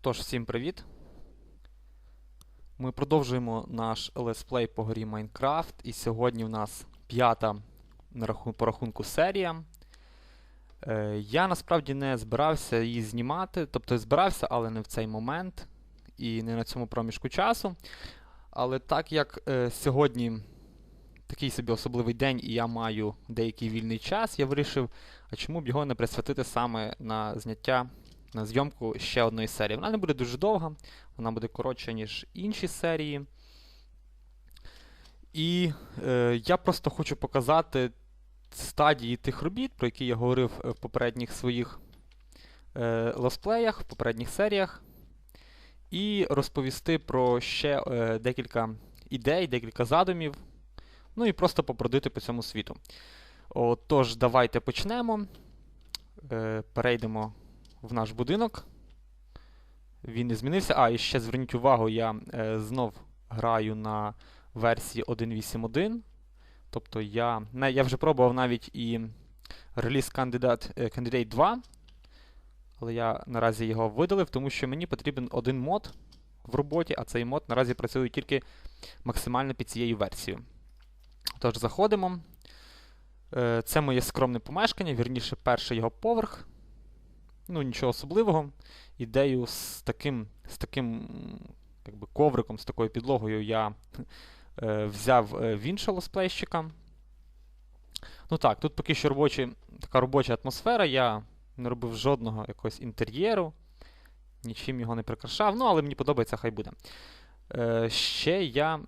Тож, всім привіт! Ми продовжуємо наш летсплей по горі Майнкрафт. І сьогодні в нас п'ята по рахунку серія. Е, я насправді не збирався її знімати, тобто збирався, але не в цей момент і не на цьому проміжку часу. Але так як е, сьогодні такий собі особливий день, і я маю деякий вільний час, я вирішив, а чому б його не присвятити саме на зняття на зйомку ще одної серії. Вона не буде дуже довга, вона буде коротша, ніж інші серії. І е, я просто хочу показати стадії тих робіт, про які я говорив е, в попередніх своїх е, лосплеях, в попередніх серіях, і розповісти про ще е, декілька ідей, декілька задумів, ну і просто побродити по цьому світу. Отож, давайте почнемо. Е, перейдемо в наш будинок. Він не змінився. А, і ще зверніть увагу, я е, знов граю на версії 1.8.1. Тобто я, не, я вже пробував навіть і реліз Candidate, Candidate 2, але я наразі його видалив, тому що мені потрібен один мод в роботі, а цей мод наразі працює тільки максимально під цією версією. Тож, заходимо. Е, Це моє скромне помешкання, вірніше, перший його поверх. Ну, нічого особливого. Ідею з таким, з таким м, як би, ковриком, з такою підлогою я е, взяв е, в іншого лосплейщика. Ну так, тут поки що робочі, така робоча атмосфера. Я не робив жодного якогось інтер'єру, нічим його не прикрашав, ну, але мені подобається, хай буде. Е, ще я,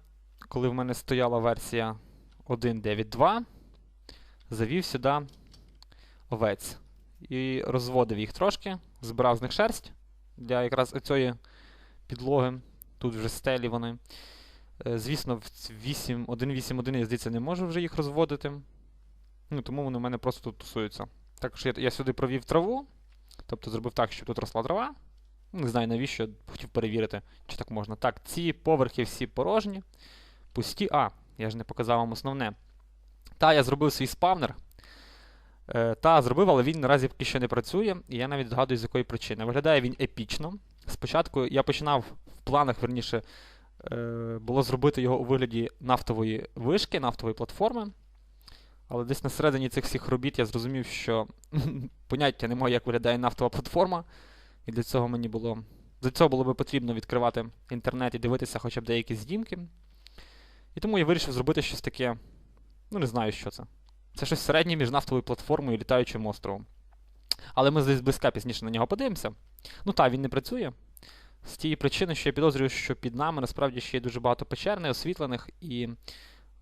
коли в мене стояла версія 1.9.2, завів сюди овець і розводив їх трошки, збирав з них шерсть для якраз цієї підлоги. Тут вже стелі вони. Е, Звісно, в ц- 8, 1.8.1 я здається не можу вже їх розводити. Ну, тому вони в мене просто тут тусуються. Також я, я сюди провів траву, тобто зробив так, щоб тут росла трава. Не знаю навіщо, хотів перевірити, чи так можна. Так, ці поверхи всі порожні, пусті. А, я ж не показав вам основне. Та, я зробив свій спавнер. Е, та, зробив, але він наразі поки що не працює, і я навіть згадую, з якої причини. Виглядає він епічно. Спочатку я починав в планах, верніше, е, було зробити його у вигляді нафтової вишки, нафтової платформи. Але десь на середині цих всіх робіт я зрозумів, що поняття немає, як виглядає нафтова платформа. І для цього мені було. Для цього було би потрібно відкривати інтернет і дивитися хоча б деякі здімки. І тому я вирішив зробити щось таке. Ну, не знаю, що це. Це щось середнє між нафтовою платформою і літаючим островом. Але ми здесь близька пізніше на нього подивимося. Ну так, він не працює. З тієї причини, що я підозрюю, що під нами насправді ще є дуже багато печер неосвітлених, і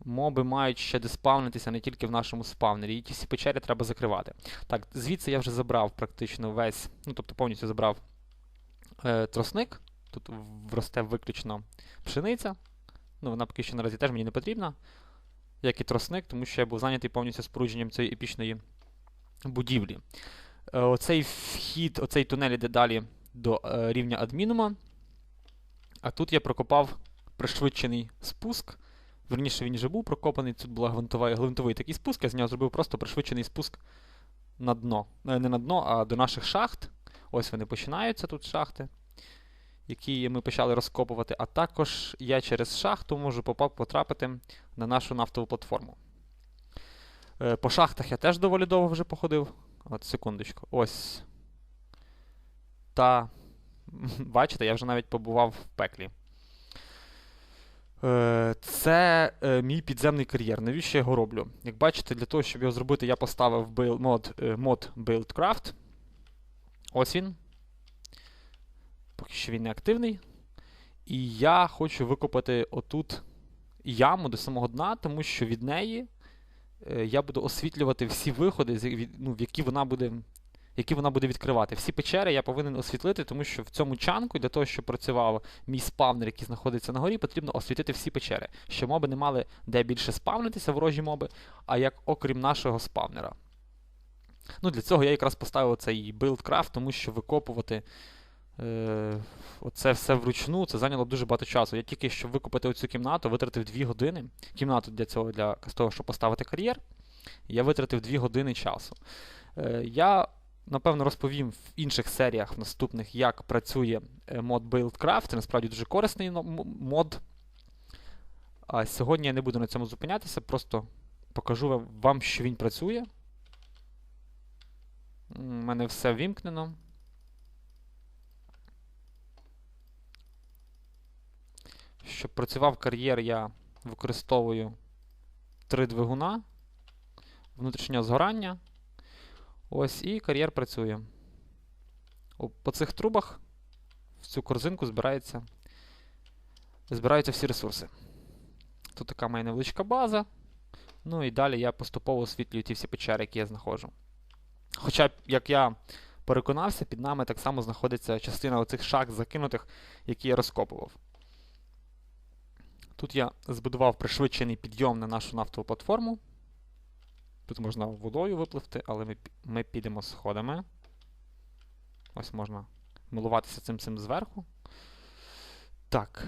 моби мають ще деспавнитися не тільки в нашому спавнері. І ті всі печери треба закривати. Так, звідси я вже забрав практично весь, ну тобто повністю забрав е, тросник. Тут росте виключно пшениця. Ну, вона поки що наразі теж мені не потрібна як і тросник, тому що я був зайнятий повністю спорудженням цієї епічної будівлі. Е, Оцей вхід, оцей тунель іде далі до е, рівня адмінума. А тут я прокопав пришвидшений спуск. Верніше, він вже був прокопаний, тут був гвинтовий, такий спуск, я з нього зробив просто пришвидшений спуск на дно. Е, Не на дно, а до наших шахт. Ось вони починаються тут шахти, які ми почали розкопувати. А також я через шахту можу потрапити на нашу нафтову платформу. Е, По шахтах я теж доволі довго вже походив. От, секундочку. Ось. Та. Бачите, я вже навіть побував в пеклі. Е, Це е, мій підземний кар'єр. Навіщо я його роблю? Як бачите, для того, щоб його зробити, я поставив build, мод, мод BuildCraft. Ось він. Поки що він не активний. І я хочу викопати отут яму до самого дна, тому що від неї е, я буду освітлювати всі виходи, ну, які вона буде. Які вона буде відкривати. Всі печери я повинен освітлити, тому що в цьому чанку, для того, щоб працював мій спавнер, який знаходиться на горі, потрібно освітити всі печери, щоб моби не мали де більше спавнитися, ворожі моби, а як окрім нашого спавнера. Ну, Для цього я якраз поставив цей BuildCraft, тому що викопувати оце все вручну, це зайняло дуже багато часу. Я тільки щоб викупити оцю кімнату, витратив 2 години. Кімнату для цього, для того, щоб поставити кар'єр. Я витратив 2 години часу. Е, я напевно, розповім в інших серіях наступних, як працює е, мод BuildCraft. Це насправді дуже корисний мод. А сьогодні я не буду на цьому зупинятися, просто покажу вам, що він працює. У мене все вімкнено. Щоб працював кар'єр, я використовую три двигуна, внутрішнього згорання. Ось і кар'єр працює. По цих трубах в цю корзинку збирається, збираються всі ресурси. Тут така моя невеличка база. Ну і далі я поступово освітлюю ті всі печери, які я знаходжу. Хоча, як я переконався, під нами так само знаходиться частина оцих шахт закинутих, які я розкопував. Тут я збудував пришвидшений підйом на нашу нафтову платформу. Тут можна водою випливти, але ми, ми підемо сходами. Ось можна милуватися цим цим зверху. Так.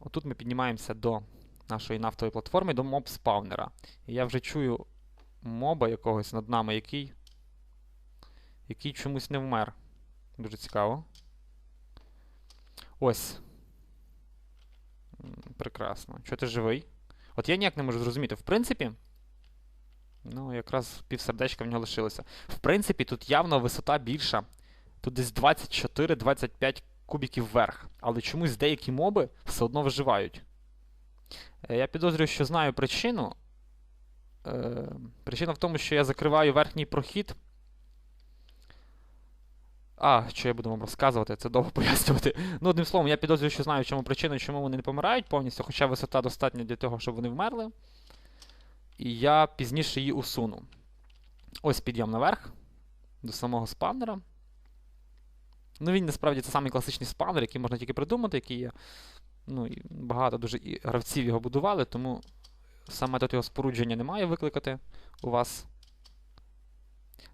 Отут ми піднімаємося до нашої нафтової платформи, до моб-спавнера. Я вже чую моба якогось над нами, який. який чомусь не вмер. Дуже цікаво. Ось. Прекрасно. Чого ти живий? От я ніяк не можу зрозуміти. В принципі. Ну, якраз півсердечка в нього лишилося. В принципі, тут явно висота більша. Тут десь 24-25 кубіків вверх. Але чомусь деякі моби все одно виживають. Е, Я підозрюю, що знаю причину. Е, причина в тому, що я закриваю верхній прохід. А, що я буду вам розказувати, це довго пояснювати. Ну, одним словом, я підозрюю, що знаю, чому причина, чому вони не помирають повністю, хоча висота достатня для того, щоб вони вмерли. І я пізніше її усуну. Ось підйом наверх до самого спавнера. Ну, він насправді це самий класичний спавнер, який можна тільки придумати, який є. Ну, і багато дуже гравців його будували, тому сам метод його спорудження не має викликати у вас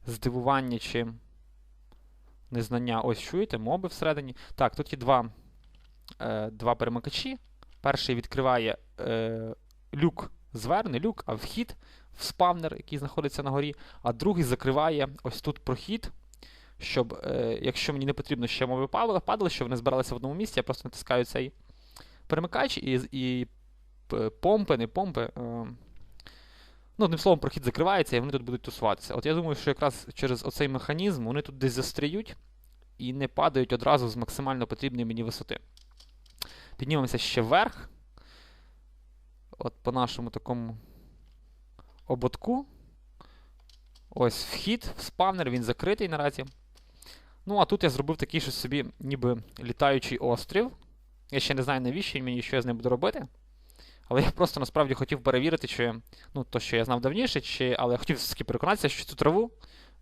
здивування чи незнання. Ось чуєте, моби всередині. Так, тут є два, е, два перемикачі. Перший відкриває е, люк зверху, не люк, а вхід в спавнер, який знаходиться на горі, а другий закриває ось тут прохід, щоб, е, якщо мені не потрібно ще мови падали, щоб вони збиралися в одному місці, я просто натискаю цей перемикач і, і помпи, не помпи. Е, ну, одним словом, прохід закривається і вони тут будуть тусуватися. От я думаю, що якраз через оцей механізм вони тут десь застряють і не падають одразу з максимально потрібної мені висоти. Піднімемося ще вверх. От по нашому такому ободку. Ось вхід в спавнер, він закритий наразі. Ну, а тут я зробив такий щось собі, ніби літаючий острів. Я ще не знаю, навіщо він мені що я з ним буду робити. Але я просто насправді хотів перевірити, чи ну, то, що я знав давніше, чи, але я хотів все-таки переконатися, що цю траву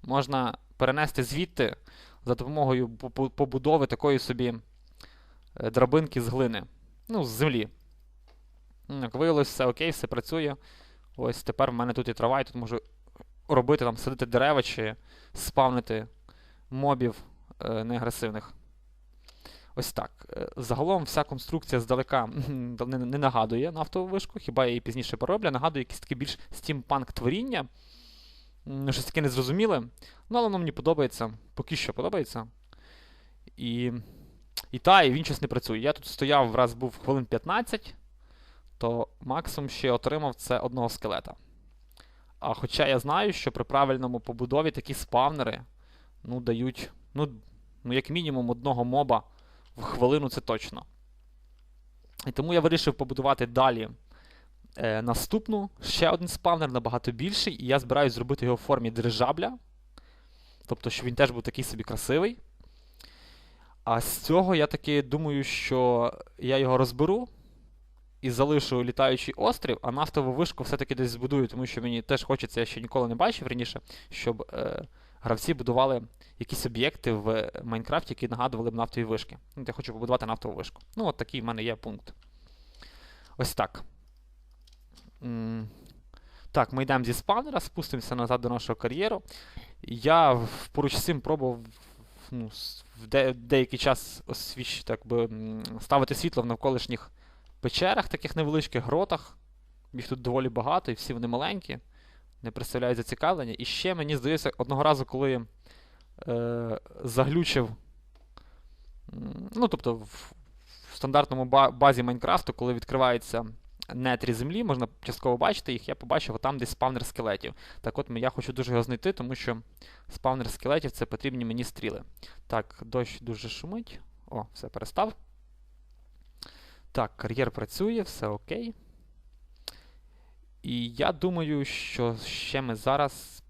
можна перенести звідти за допомогою по- по- побудови такої собі е, драбинки з глини. Ну, з землі. Як виявилось, все окей, все працює. Ось тепер в мене тут і трава, і тут можу робити, там, садити дерева чи спавнити мобів е, неагресивних. Ось так. Е, Загалом вся конструкція здалека не, не нагадує нафтову вишку, хіба її пізніше пороблю, нагадує якісь таке більш стімпанк творіння. Щось таке незрозуміле. Ну, але воно мені подобається. Поки що подобається. І. І та, і він щось не працює. Я тут стояв, раз був хвилин 15, то максимум ще отримав це одного скелета. А хоча я знаю, що при правильному побудові такі спавнери ну, дають, ну, ну, як мінімум, одного моба в хвилину це точно. І тому я вирішив побудувати далі е, наступну, ще один спавнер, набагато більший, і я збираюсь зробити його в формі дирижабля. Тобто, щоб він теж був такий собі красивий. А з цього я таки думаю, що я його розберу і залишу літаючий острів, а нафтову вишку все-таки десь збудую, тому що мені теж хочеться, я ще ніколи не бачив раніше, щоб е, гравці будували якісь об'єкти в Майнкрафті, які нагадували б нафтові вишки. Ну, я хочу побудувати нафтову вишку. Ну, от такий в мене є пункт. Ось так. Так, ми йдемо зі спавнера, спустимося назад до нашого кар'єру. Я поруч з цим пробував ну, в де, деякий час освіч, так би, ставити світло в навколишніх печерах, таких невеличких гротах. Їх тут доволі багато, і всі вони маленькі, не представляють зацікавлення. І ще мені здається, одного разу, коли е, заглючив. Ну, тобто, в, в стандартному базі Майнкрафту, коли відкривається нетрі землі, можна частково бачити їх, я побачив там десь спавнер скелетів. Так от я хочу дуже його знайти, тому що спавнер скелетів це потрібні мені стріли. Так, дощ дуже шумить. О, все перестав. Так, кар'єр працює, все окей. І я думаю, що ще ми зараз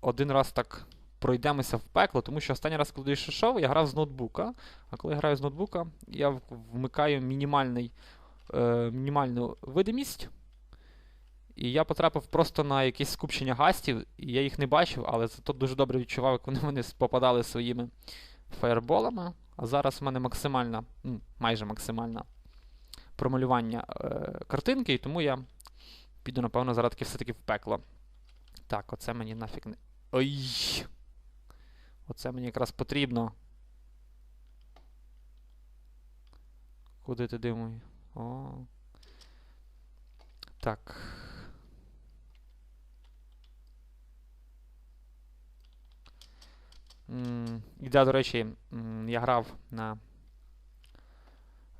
один раз так пройдемося в пекло, тому що останній раз, коли я йшов, я грав з ноутбука. А коли я граю з ноутбука, я вмикаю мінімальний, е, мінімальну видимість. І я потрапив просто на якесь скупчення гастів, і я їх не бачив, але зато дуже добре відчував, як вони, вони попадали своїми фаєрболами. А зараз в мене максимальна, м, майже максимальна промалювання е, картинки, і тому я піду, напевно, зараз таки все-таки в пекло. Так, оце мені нафіг не. Ой! Оце мені якраз потрібно. Куди ти димуй? О. Так. М, до речі, я грав на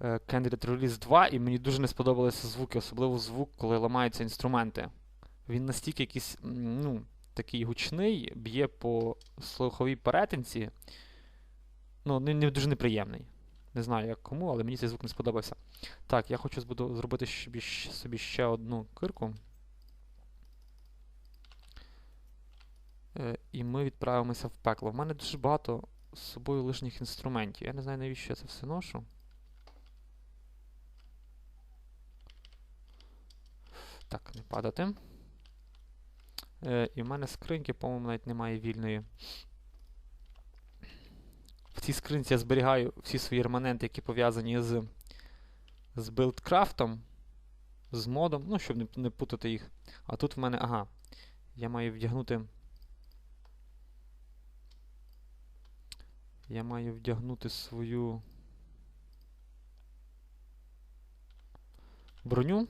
Candidate Release 2, і мені дуже не сподобалися звуки, особливо звук, коли ламаються інструменти. Він настільки якийсь, ну, такий гучний, б'є по слуховій перетинці. Ну, не, не дуже неприємний. Не знаю, як кому, але мені цей звук не сподобався. Так, я хочу збуду- зробити собі, собі ще одну кирку. Е, і ми відправимося в пекло. В мене дуже багато з собою лишніх інструментів. Я не знаю, навіщо я це все ношу. Так, не падати. Е, і в мене скриньки, по-моєму, навіть немає вільної. В цій скринці я зберігаю всі свої реманенти, які пов'язані з, з билдкрафтом, з модом, ну, щоб не, не путати їх. А тут в мене, ага, я маю вдягнути. Я маю вдягнути свою броню.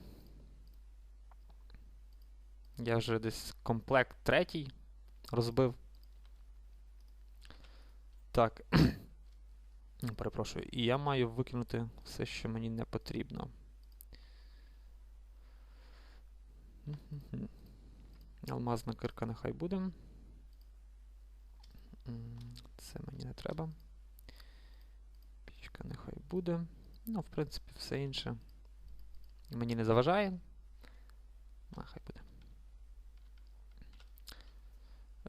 Я вже десь комплект третій розбив. Так. Перепрошую. І я маю викинути все, що мені не потрібно. Алмазна кирка нехай буде. Це мені не треба. Пічка нехай буде. Ну, в принципі, все інше мені не заважає. А, хай буде.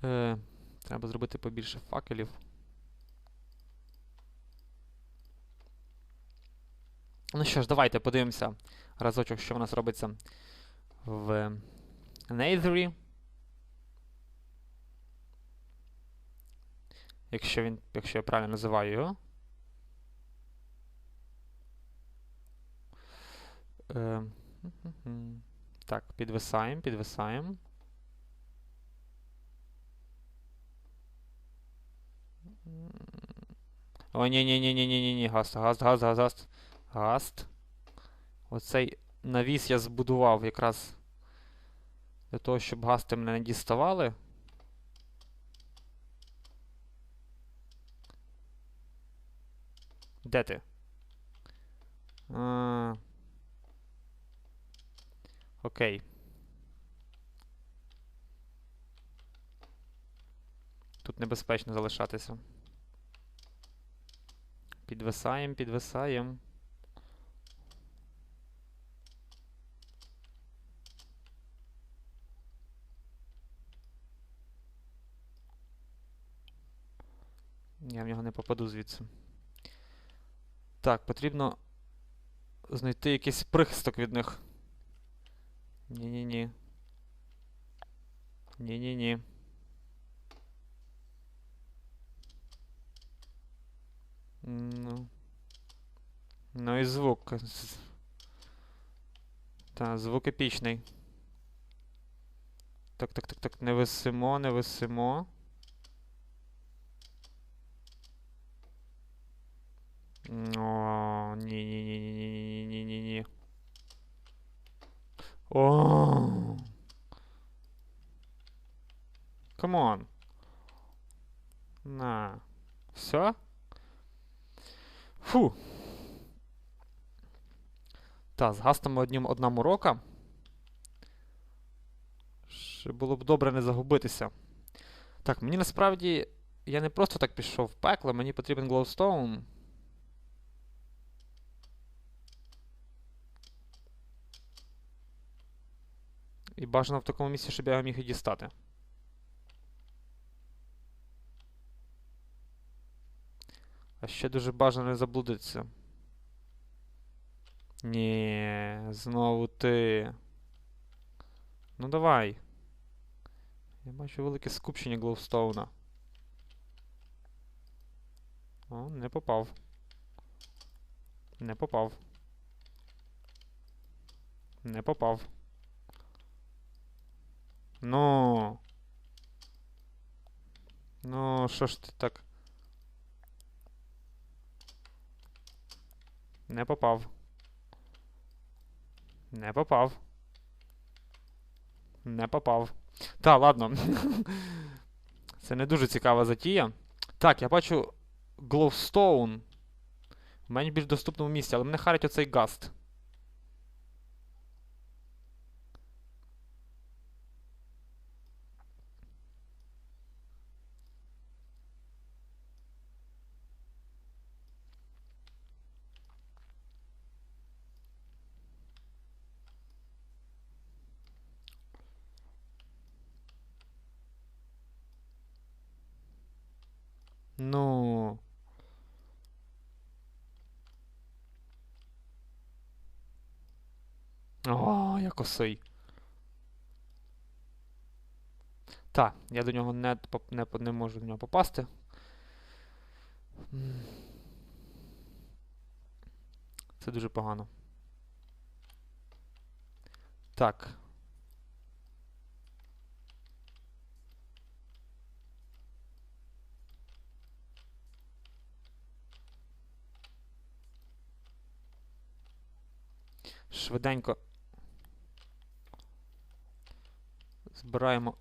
Е, треба зробити побільше факелів. Ну що ж, давайте подивимося разочок, що в нас робиться в Нейзері. Якщо він, якщо я правильно називаю його. Е. Так, підвисаємо, підвисаємо. О, ні, ні, ні, ні, ні, ні, ні, гаст, гаст, гаст, гаст, гаст. Гаст. Оцей навіс я збудував якраз для того, щоб гасти мене не діставали. Де ти? А, Окей. Тут небезпечно залишатися. Підвисаємо, підвисаємо. Я в нього не попаду звідси. Так, потрібно знайти якийсь прихисток від них. Ні-ні-ні. Ні-ні-ні. Ну. Ну і звук. Та, звук епічний. Так, так, так, так, не висимо, не висимо. О, ні, ні, ні, ні, ні, ні, ні, ні, ні. О. Come. На. Все? Фу. Та, з гастами однім одна морока. Ще було б добре не загубитися. Так, мені насправді. Я не просто так пішов в пекло, мені потрібен Glowstone. І бажано в такому місці, щоб я його міг і дістати. А ще дуже бажано не заблудитися. Ні, знову ти. Ну давай. Я бачу велике скупчення Гловстоуна. О, не попав. Не попав. Не попав. Ну. Ну, що ж ти так? Не попав. Не попав. Не попав. Та, ладно. Це не дуже цікава затія. Так, я бачу Glowstone в мене більш доступному місці, але мене харить оцей гаст. Ну. О, я косий. Так, я до нього не, не, не можу до нього попасти. Це дуже погано. Так. Швиденько. Збираємо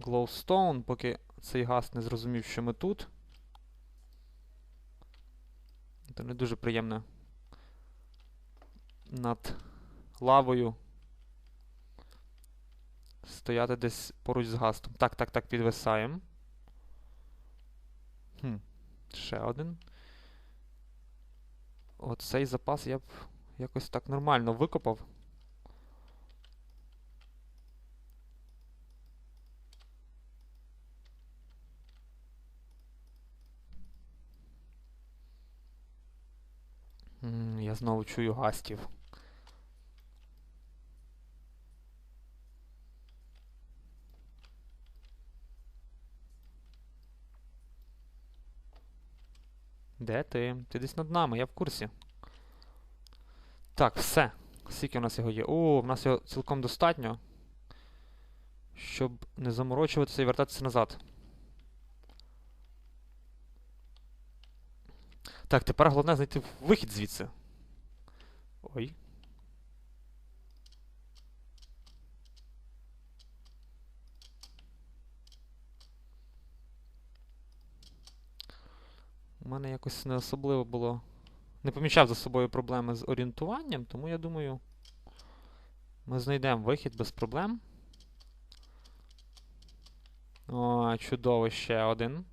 Glowstone, поки цей газ не зрозумів, що ми тут. Це не дуже приємно над лавою стояти десь поруч з гастом. Так, так, так, підвисаємо. Хм, ще один. Оцей запас я б якось так нормально викопав. М, Я знову чую гастів. Де ти? Ти десь над нами, я в курсі. Так, все. Скільки у нас його є? О, в нас його цілком достатньо. Щоб не заморочуватися і вертатися назад. Так, тепер головне знайти вихід звідси. Ой. У мене якось не особливо було. Не помічав за собою проблеми з орієнтуванням, тому я думаю, ми знайдемо вихід без проблем. О, чудово, ще один.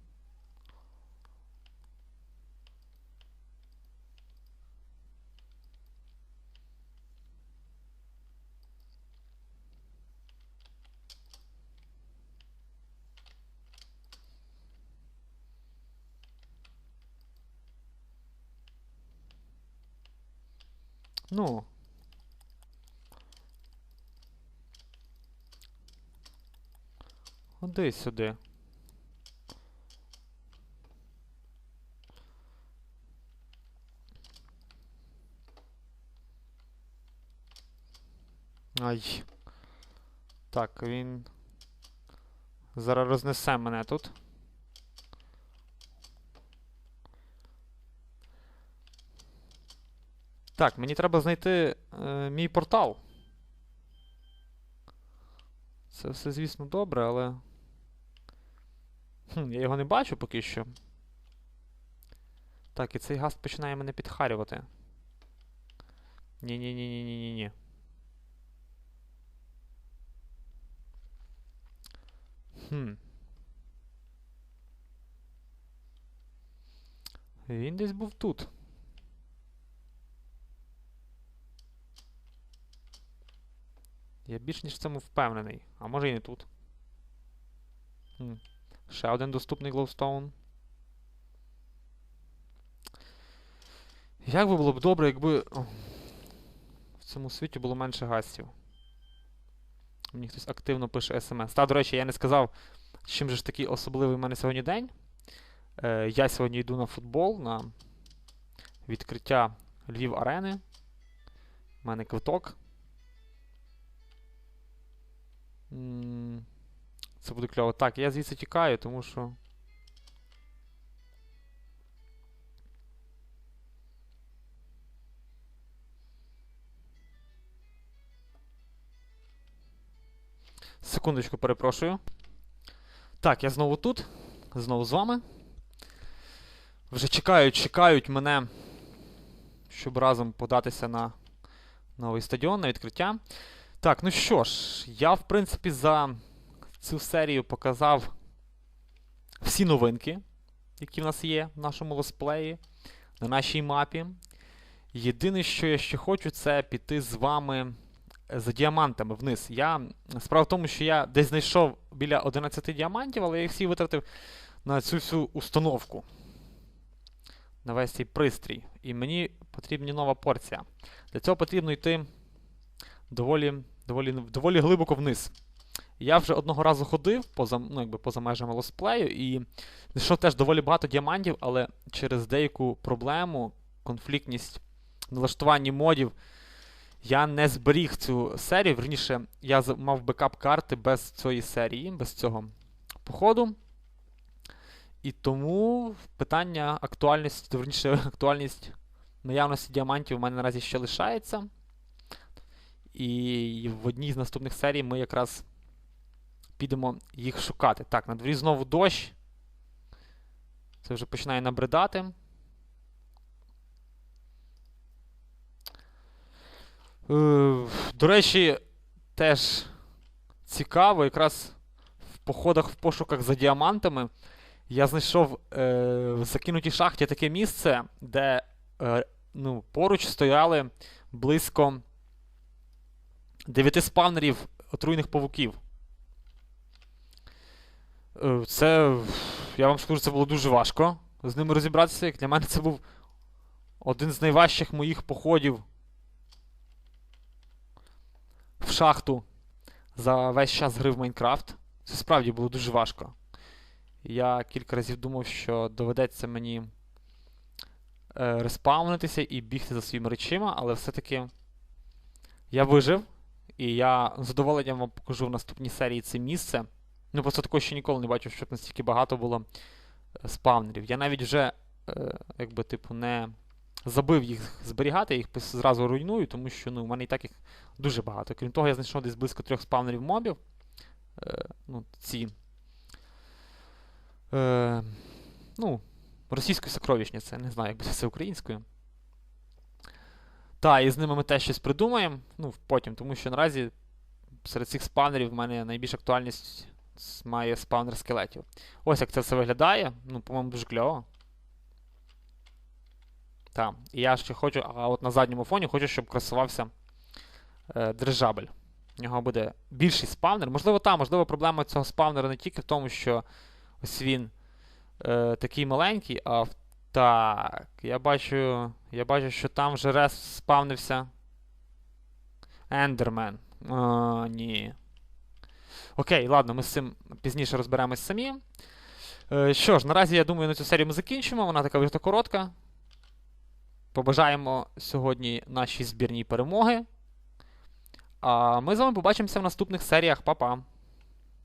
Ну. Ходи сюди. Ай. Так, він. Зараз рознесе мене тут. Так, мені треба знайти е, мій портал. Це все, звісно, добре, але. Хм, я його не бачу поки що. Так, і цей гаст починає мене підхарювати. Ні-ні-ні-ні-ні-ні. Хм. Він десь був тут. Я більш ніж в цьому впевнений. А може і не тут. Хм. Ще один доступний глоустоун. Як би було б добре, якби в цьому світі було менше гастів. Мені хтось активно пише смс. Та, до речі, я не сказав, чим же ж такий особливий в мене сьогодні день. Е, я сьогодні йду на футбол, на відкриття Львів Арени. У мене квиток. Це буде кльово. Так, я звідси тікаю, тому що. Секундочку, перепрошую. Так, я знову тут. Знову з вами. Вже чекають, чекають мене, щоб разом податися на новий стадіон, на відкриття. Так, ну що ж, я, в принципі, за цю серію показав всі новинки, які в нас є в нашому лосплеї, на нашій мапі. Єдине, що я ще хочу, це піти з вами за діамантами вниз. Я, Справа в тому, що я десь знайшов біля 11 діамантів, але я їх всі витратив на цю всю установку. На весь цей пристрій. І мені потрібна нова порція. Для цього потрібно йти доволі доволі, доволі глибоко вниз. Я вже одного разу ходив поза ну, якби, поза межами лосплею і знайшов теж доволі багато діамантів, але через деяку проблему, конфліктність в налаштуванні модів, я не зберіг цю серію. Верніше, я мав бекап карти без цієї серії, без цього походу. І тому питання актуальності, верніше, актуальність наявності діамантів у мене наразі ще лишається. І в одній з наступних серій ми якраз підемо їх шукати. Так, на дворі знову дощ. Це вже починає набридати. Е, До речі, теж цікаво, якраз в походах в пошуках за діамантами я знайшов е, в закинутій шахті таке місце, де е, ну, поруч стояли близько 9 спавнерів отруйних павуків. Е, це, я вам скажу, це було дуже важко з ними розібратися. Як для мене це був один з найважчих моїх походів в шахту за весь час гри в Майнкрафт. Це справді було дуже важко. Я кілька разів думав, що доведеться мені е, респаунитися і бігти за своїми речима, але все-таки я вижив. І я з задоволенням вам покажу в наступній серії це місце. Ну, просто такого ще ніколи не бачив, щоб настільки багато було е, спавнерів. Я навіть вже, е, якби, типу, не забив їх зберігати, я їх зразу руйную, тому що ну, в мене і так їх дуже багато. Крім того, я знайшов десь близько трьох спавнерів мобів. Е, ну, ці. Е, ну, російською сокровищниця, не знаю, як буде це українською. Так, і з ними ми теж щось придумаємо. Ну, потім, тому що наразі серед цих спавнерів в мене найбільш актуальність має спавнер скелетів. Ось як це все виглядає. Ну, по-моєму, дуже кльово. Так, і я ще хочу, а от на задньому фоні хочу, щоб красувався е, дирижабель. У нього буде більший спавнер. Можливо, та, можливо, проблема цього спавнера не тільки в тому, що ось він е, такий маленький, а в так, я бачу. Я бачу, що там вже рес спавнився. Ендермен. О, ні. Окей, ладно, ми з цим пізніше розберемось самі. Е, що ж, наразі, я думаю, на цю серію ми закінчимо. Вона така вже коротка. Побажаємо сьогодні нашій збірній перемоги. А ми з вами побачимося в наступних серіях. Па-па!